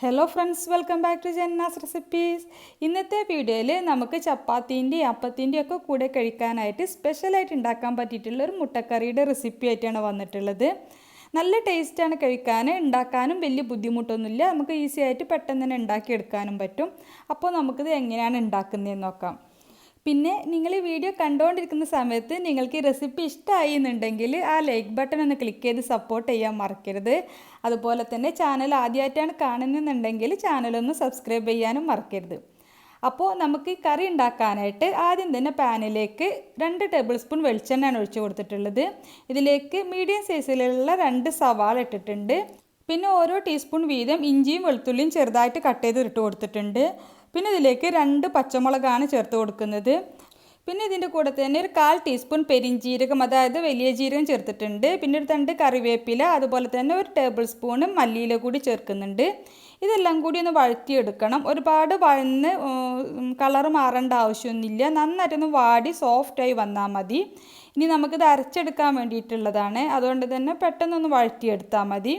Hello friends welcome back to Janna's recipes ഇന്നത്തെ വീഡിയോയിൽ നമുക്ക് ചപ്പാത്തിന്റെയും അപ്പത്തിന്റെയും ഒക്കെ കൂടെ കഴിക്കാനായിട്ട് സ്പെഷ്യലായിട്ട് ഉണ്ടാക്കാൻ പറ്റിയിട്ടുള്ള ഒരു മുട്ടക്കറിയുടെ റെസിപ്പി ആയിട്ടാണ് വന്നിട്ടുള്ളത്. നല്ല ടേസ്റ്റാണ് കഴിക്കാൻ ഉണ്ടാക്കാനും വലിയ ബുദ്ധിമുട്ടൊന്നുമില്ല. നമുക്ക് ഈസി ആയിട്ട് പെട്ടെന്ന് തന്നെ ഉണ്ടാക്കിയെടുക്കാനും പറ്റും. അപ്പോൾ നമുക്കിത് എങ്ങനെയാണ് ഉണ്ടാക്കുന്നതെന്ന് നോക്കാം. പിന്നെ നിങ്ങൾ ഈ വീഡിയോ കണ്ടുകൊണ്ടിരിക്കുന്ന സമയത്ത് നിങ്ങൾക്ക് ഈ റെസിപ്പി ഇഷ്ടമായി എന്നുണ്ടെങ്കിൽ ആ ലൈക്ക് ബട്ടൺ ഒന്ന് ക്ലിക്ക് ചെയ്ത് സപ്പോർട്ട് ചെയ്യാൻ മറക്കരുത്. അതുപോലെ തന്നെ ചാനൽ ആദ്യമായിട്ടാണ് കാണുന്നതെന്നുണ്ടെങ്കിൽ ചാനലൊന്ന് സബ്സ്ക്രൈബ് ചെയ്യാനും മറക്കരുത്. അപ്പോൾ നമുക്ക് ഈ കറി ഉണ്ടാക്കാനായിട്ട് ആദ്യം തന്നെ പാനിലേക്ക് രണ്ട് ടേബിൾ സ്പൂൺ വെളിച്ചെണ്ണയാണ് ഒഴിച്ച് കൊടുത്തിട്ടുള്ളത്. ഇതിലേക്ക് മീഡിയം സൈസിലുള്ള രണ്ട് സവാള ഇട്ടിട്ടുണ്ട്. പിന്നെ ഓരോ ടീസ്പൂൺ വീതം ഇഞ്ചിയും വെളുത്തുള്ളിയും ചെറുതായിട്ട് കട്ട് ചെയ്ത് ഇട്ട് കൊടുത്തിട്ടുണ്ട്. പിന്നെ ഇതിലേക്ക് രണ്ട് പച്ചമുളകാണ് ചേർത്ത് കൊടുക്കുന്നത്. പിന്നെ ഇതിന്റെ കൂടെ തന്നെ ഒരു കാൽ ടീസ്പൂൺ പെരിഞ്ജീരകം അതായത് വലിയ ജീരകം ചേർത്തിട്ടുണ്ട്. പിന്നെ ഒരു തണ്ട് കറിവേപ്പില അതുപോലെ തന്നെ ഒരു ടേബിൾ സ്പൂണ് മല്ലിയില കൂടി ചേർക്കുന്നുണ്ട്. ഇതെല്ലാം കൂടി ഒന്ന് വഴറ്റിയെടുക്കണം. ഒരുപാട് വഴന്ന് കളർ മാറേണ്ട ആവശ്യമൊന്നുമില്ല. നന്നായിട്ടൊന്ന് വാടി സോഫ്റ്റായി വന്നാൽ മതി. ഇനി നമുക്കിത് അരച്ചെടുക്കാൻ വേണ്ടിയിട്ടുള്ളതാണ്. അതുകൊണ്ട് തന്നെ പെട്ടെന്നൊന്ന് വഴറ്റിയെടുത്താൽ മതി.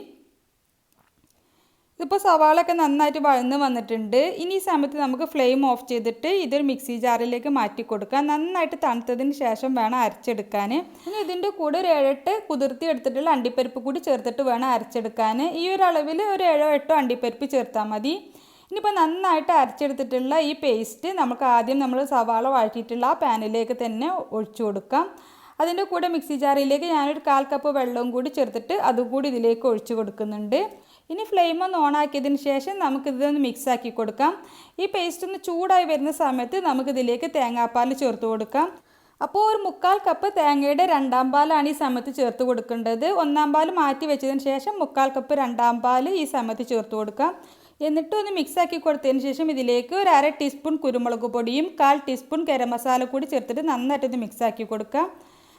ഇതിപ്പോൾ സവാളൊക്കെ നന്നായിട്ട് വഴന്ന് വന്നിട്ടുണ്ട്. ഇനി ഈ സമയത്ത് നമുക്ക് ഫ്ലെയിം ഓഫ് ചെയ്തിട്ട് ഇതൊരു മിക്സി ജാറിലേക്ക് മാറ്റി കൊടുക്കാം. നന്നായിട്ട് തണുത്തതിന് ശേഷം വേണം അരച്ചെടുക്കാൻ. ഇനി ഇതിന്റെ കൂടെ ഒരു ഏഴെട്ട് കുതിർത്തി എടുത്തിട്ടുള്ള അണ്ടിപ്പരിപ്പ് കൂടി ചേർത്തിട്ട് വേണം അരച്ചെടുക്കാൻ. ഈ ഒരു അളവിൽ ഒരു ഏഴോ എട്ടോ അണ്ടിപ്പരിപ്പ് ചേർത്താൽ മതി. ഇനിയിപ്പോൾ നന്നായിട്ട് അരച്ചെടുത്തിട്ടുള്ള ഈ പേസ്റ്റ് നമുക്ക് ആദ്യം നമ്മൾ സവാള വഴറ്റിയിട്ടുള്ള ആ പാനിലേക്ക് തന്നെ ഒഴിച്ചു കൊടുക്കാം. അതിന്റെ കൂടെ മിക്സി ജാറിലേക്ക് ഞാനൊരു കാൽ കപ്പ് വെള്ളവും കൂടി ചേർത്തിട്ട് അതും കൂടി ഇതിലേക്ക് ഒഴിച്ചു കൊടുക്കുന്നുണ്ട്. ഇനി ഫ്ലെയിം ഒന്ന് ഓണാക്കിയതിന് ശേഷം നമുക്കിതൊന്ന് മിക്സ് ആക്കി കൊടുക്കാം. ഈ പേസ്റ്റ് ഒന്ന് ചൂടായി വരുന്ന സമയത്ത് നമുക്കിതിലേക്ക് തേങ്ങാപ്പാൽ ചേർത്ത് കൊടുക്കാം. അപ്പോൾ ഒരു മുക്കാൽ കപ്പ് തേങ്ങയുടെ രണ്ടാം പാലാണ് ഈ സമയത്ത് ചേർത്ത് കൊടുക്കേണ്ടത്. ഒന്നാം പാൽ മാറ്റി വെച്ചതിന് ശേഷം മുക്കാൽ കപ്പ് രണ്ടാം പാൽ ഈ സമയത്ത് ചേർത്ത് കൊടുക്കാം. എന്നിട്ട് ഒന്ന് മിക്സ് ആക്കി കൊടുത്തതിന് ശേഷം ഇതിലേക്ക് ഒരു അര ടീസ്പൂൺ കുരുമുളക് പൊടിയും കാൽ ടീസ്പൂൺ ഗരം മസാല കൂടി ചേർത്തിട്ട് നന്നായിട്ടൊന്ന് മിക്സ് ആക്കി കൊടുക്കാം.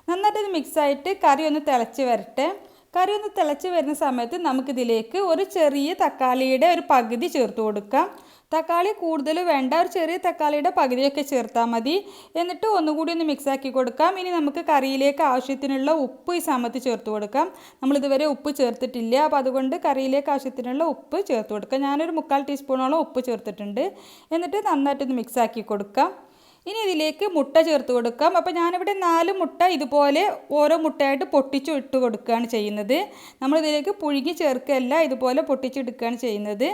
നന്നായിട്ടൊന്ന് മിക്സായിട്ട് കറി ഒന്ന് തിളച്ച് വരട്ടെ. കറി ഒന്ന് തിളച്ച് വരുന്ന സമയത്ത് നമുക്കിതിലേക്ക് ഒരു ചെറിയ തക്കാളിയുടെ ഒരു പകുതി ചേർത്ത് കൊടുക്കാം. തക്കാളി കൂടുതൽ വേണ്ട ഒരു ചെറിയ തക്കാളിയുടെ പകുതിയൊക്കെ ചേർത്താൽ മതി. എന്നിട്ട് ഒന്നുകൂടി ഒന്ന് മിക്സ് ആക്കി കൊടുക്കാം. ഇനി നമുക്ക് കറിയിലേക്ക് ആവശ്യത്തിനുള്ള ഉപ്പ് ഈ സമയത്ത് ചേർത്ത് കൊടുക്കാം. നമ്മളിതുവരെ ഉപ്പ് ചേർത്തിട്ടില്ല. അപ്പോൾ അതുകൊണ്ട് കറിയിലേക്ക് ആവശ്യത്തിനുള്ള ഉപ്പ് ചേർത്ത് കൊടുക്കാം. ഞാനൊരു മുക്കാൽ ടീസ്പൂണോളം ഉപ്പ് ചേർത്തിട്ടുണ്ട്. എന്നിട്ട് നന്നായിട്ടൊന്ന് മിക്സ് ആക്കി കൊടുക്കാം. ഇനി ഇതിലേക്ക് മുട്ട ചേർത്ത് കൊടുക്കാം. അപ്പോൾ ഞാനിവിടെ നാല് മുട്ട ഇതുപോലെ ഓരോ മുട്ടയായിട്ട് പൊട്ടിച്ചു ഇട്ട് കൊടുക്കുകയാണ് ചെയ്യുന്നത്. നമ്മളിതിലേക്ക് പുഴുങ്ങി ചേർക്കുകയല്ല ഇതുപോലെ പൊട്ടിച്ചെടുക്കുകയാണ് ചെയ്യുന്നത്.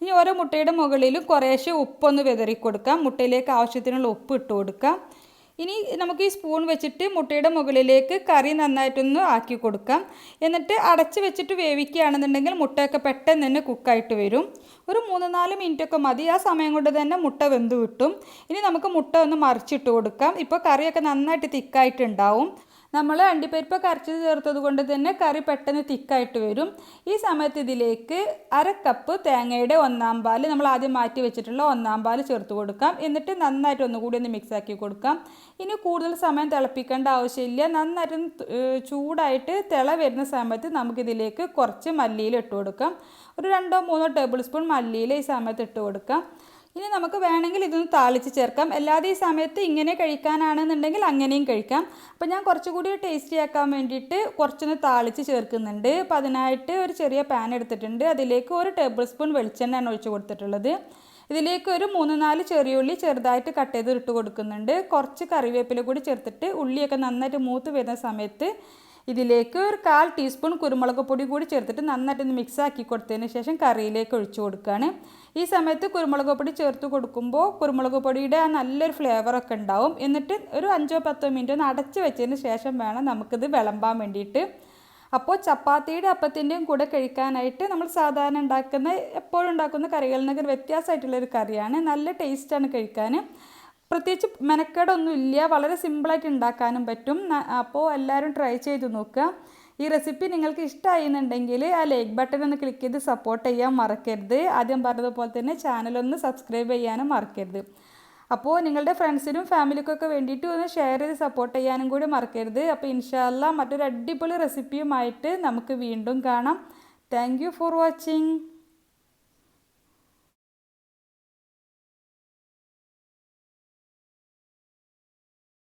ഇനി ഓരോ മുട്ടയുടെ മുകളിലും കുറേശ്ശെ ഉപ്പൊന്ന് വിതറി കൊടുക്കാം മുട്ടയിലേക്ക് ആവശ്യത്തിനുള്ള ഉപ്പ് ഇട്ട് കൊടുക്കാം. ഇനി നമുക്ക് ഈ സ്പൂൺ വെച്ചിട്ട് മുട്ടയുടെ മുകളിലേക്ക് കറി നന്നായിട്ടൊന്ന് ആക്കി കൊടുക്കാം. എന്നിട്ട് അടച്ച് വെച്ചിട്ട് വേവിക്കുകയാണെന്നുണ്ടെങ്കിൽ മുട്ടയൊക്കെ പെട്ടെന്ന് തന്നെ കുക്കായിട്ട് വരും. ഒരു മൂന്ന് നാല് മിനിറ്റൊക്കെ മതി. ആ സമയം കൊണ്ട് തന്നെ മുട്ട വെന്ത് കിട്ടും. ഇനി നമുക്ക് മുട്ട ഒന്ന് മറിച്ചിട്ട് കൊടുക്കാം. ഇപ്പോൾ കറിയൊക്കെ നന്നായിട്ട് തിക്കായിട്ടുണ്ടാവും നമ്മൾ അണ്ടിപ്പരിപ്പ് കരച്ചത് ചേർത്തത് കൊണ്ട് തന്നെ കറി പെട്ടെന്ന് തിക്കായിട്ട് വരും. ഈ സമയത്ത് ഇതിലേക്ക് അര കപ്പ് തേങ്ങയുടെ ഒന്നാം പാൽ നമ്മൾ ആദ്യം മാറ്റി വെച്ചിട്ടുള്ള ഒന്നാം പാൽ ചേർത്ത് കൊടുക്കാം. എന്നിട്ട് നന്നായിട്ട് ഒന്നുകൂടി ഒന്ന് മിക്സ് ആക്കി കൊടുക്കാം. ഇനി കൂടുതൽ സമയം തിളപ്പിക്കേണ്ട ആവശ്യമില്ല. നന്നായിട്ട് ചൂടായിട്ട് തിള വരുന്ന സമയത്ത് നമുക്കിതിലേക്ക് കുറച്ച് മല്ലിയിൽ ഇട്ട് കൊടുക്കാം. ഒരു രണ്ടോ മൂന്നോ ടേബിൾ സ്പൂൺ മല്ലിയിൽ ഈ സമയത്ത് ഇട്ട് കൊടുക്കാം. ഇനി നമുക്ക് വേണമെങ്കിൽ ഇതൊന്ന് താളിച്ച് ചേർക്കാം. അല്ലാതെ ഈ സമയത്ത് ഇങ്ങനെ കഴിക്കാനാണെന്നുണ്ടെങ്കിൽ അങ്ങനെയും കഴിക്കാം. അപ്പോൾ ഞാൻ കുറച്ചുകൂടി ടേസ്റ്റി ആക്കാൻ വേണ്ടിയിട്ട് കുറച്ചൊന്ന് താളിച്ച് ചേർക്കുന്നുണ്ട്. അപ്പോൾ അതിനായിട്ട് ഒരു ചെറിയ പാൻ എടുത്തിട്ടുണ്ട്. അതിലേക്ക് ഒരു ടേബിൾ സ്പൂൺ വെളിച്ചെണ്ണയാണ് ഒഴിച്ച് കൊടുത്തിട്ടുള്ളത്. ഇതിലേക്ക് ഒരു മൂന്ന് നാല് ചെറിയ ഉള്ളി ചെറുതായിട്ട് കട്ട് ചെയ്ത് ഇട്ട് കൊടുക്കുന്നുണ്ട്. കുറച്ച് കറിവേപ്പില കൂടി ചേർത്തിട്ട് ഉള്ളിയൊക്കെ നന്നായിട്ട് മൂത്ത് വരുന്ന സമയത്ത് ഇതിലേക്ക് ഒരു കാൽ ടീസ്പൂൺ കുരുമുളക് പൊടി കൂടി ചേർത്തിട്ട് നന്നായിട്ടൊന്ന് മിക്സ് ആക്കി കൊടുത്തതിന് ശേഷം കറിയിലേക്ക് ഒഴിച്ചു കൊടുക്കുകയാണ് ഈ സമയത്ത് കുരുമുളക് പൊടി ചേർത്ത് കൊടുക്കുമ്പോൾ കുരുമുളക് പൊടിയുടെ ആ നല്ലൊരു ഫ്ലേവറൊക്കെ ഉണ്ടാവും. എന്നിട്ട് ഒരു അഞ്ചോ പത്തോ മിനിറ്റ് ഒന്ന് അടച്ച് വെച്ചതിന് ശേഷം വേണം നമുക്കിത് വിളമ്പാൻ വേണ്ടിയിട്ട്. അപ്പോൾ ചപ്പാത്തിയുടെ അപ്പത്തിന്റെയും കൂടെ കഴിക്കാനായിട്ട് നമ്മൾ സാധാരണ ഉണ്ടാക്കുന്ന എപ്പോഴും ഉണ്ടാക്കുന്ന കറികളിൽ നിന്നൊക്കെ വ്യത്യാസമായിട്ടുള്ളൊരു കറിയാണ്. നല്ല ടേസ്റ്റാണ് കഴിക്കാൻ. പ്രത്യേകിച്ച് മെനക്കേടൊന്നും ഇല്ല. വളരെ സിമ്പിളായിട്ട് ഉണ്ടാക്കാനും പറ്റും. അപ്പോൾ എല്ലാവരും ട്രൈ ചെയ്ത് നോക്കുക. ഈ റെസിപ്പി നിങ്ങൾക്ക് ഇഷ്ടമായി എന്നുണ്ടെങ്കിൽ ആ ലൈക്ക് ബട്ടൺ ഒന്ന് ക്ലിക്ക് ചെയ്ത് സപ്പോർട്ട് ചെയ്യാൻ മറക്കരുത്. ആദ്യം പറഞ്ഞതുപോലെ തന്നെ ചാനലൊന്ന് സബ്സ്ക്രൈബ് ചെയ്യാനും മറക്കരുത്. അപ്പോൾ നിങ്ങളുടെ ഫ്രണ്ട്സിനും ഫാമിലിക്കൊക്കെ വേണ്ടിയിട്ട് ഒന്ന് ഷെയർ ചെയ്ത് സപ്പോർട്ട് ചെയ്യാനും കൂടി മറക്കരുത്. അപ്പോൾ ഇൻഷാല്ല മറ്റൊരു അടിപൊളി റെസിപ്പിയുമായിട്ട് നമുക്ക് വീണ്ടും കാണാം. Thank for watching